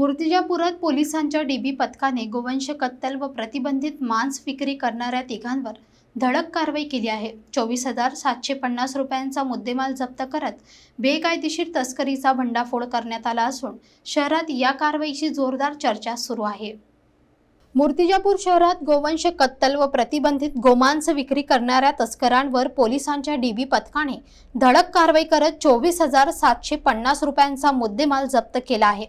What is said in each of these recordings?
मूर्तिजापुरात पोलिसांच्या डीबी पथकाने गोवंश कत्तल व प्रतिबंधित मांस विक्री करणाऱ्या तिघांवर धडक कारवाई केली आहे. चोवीस हजार सातशे पन्नास रुपयांचा मुद्देमाल जप्त करत बेकायदेशीर तस्करीचा भंडाफोड करण्यात आला असून शहरात या कारवाईची जोरदार चर्चा सुरू आहे. मूर्तिजापूर शहरात गोवंश कत्तल व प्रतिबंधित गोमांस विक्री करणाऱ्या तस्करांवर पोलिसांच्या डीबी पथकाने धडक कारवाई करत चोवीस हजार सातशे पन्नास रुपयांचा मुद्देमाल जप्त केला आहे.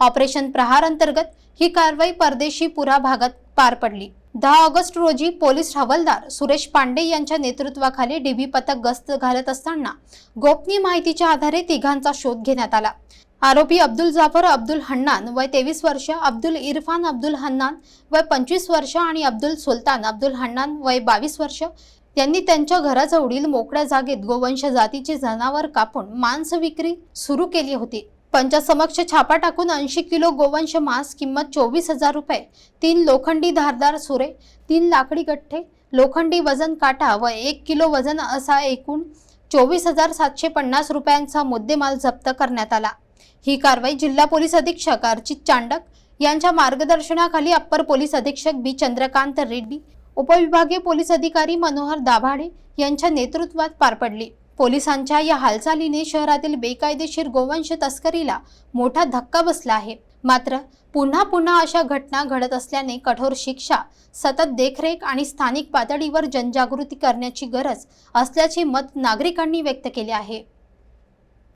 ऑपरेशन प्रहार अंतर्गत ही कारवाई परदेशी पुरा भागात पार पडली. दहा ऑगस्ट रोजी पोलीस हवालदार सुरेश पांडे यांच्या नेतृत्वाखाली डीबी पथक गस्त घालत असताना गोपनीय माहितीच्या आधारे तिघांचा शोध घेण्यात आला. आरोपी अब्दुल जाफर अब्दुल हन्नान वय तेवीस वर्ष अब्दुल इरफान अब्दुल हन्नान वय पंचवीस वर्ष आणि अब्दुल सुलतान अब्दुल हन्नान वय बावीस वर्ष यांनी त्यांच्या घराजवळील मोकळ्या जागेत गोवंश जातीचे जनावर कापून मांस विक्री सुरू केली होती. पंचासमक्ष छापा टाकून ऐंशी किलो गोवंश मांस किंमत चोवीस हजार रुपये तीन लोखंडी धारदार सुरे तीन लाकडी गठ्ठे लोखंडी वजन काटा व एक किलो वजन असा एकूण चोवीस हजार सातशे पन्नास रुपयांचा मुद्देमाल जप्त करण्यात आला. ही कारवाई जिल्हा पोलीस अधीक्षक अर्चित चांडक यांच्या मार्गदर्शनाखाली अप्पर पोलीस अधीक्षक बी. चंद्रकांत रेड्डी उपविभागीय पोलीस अधिकारी मनोहर दाभाडे यांच्या नेतृत्वात पार पडली. पोलिसांच्या या हालचालीने शहरातील बेकायदेशीर गोवंश तस्करीला मोठा धक्का बसला आहे. मात्र पुन्हा पुन्हा अशा घटना घडत असल्याने कठोर शिक्षा सतत देखरेख आणि स्थानिक पातळीवर जनजागृती करण्याची गरज असल्याचे मत नागरिकांनी व्यक्त केले आहे.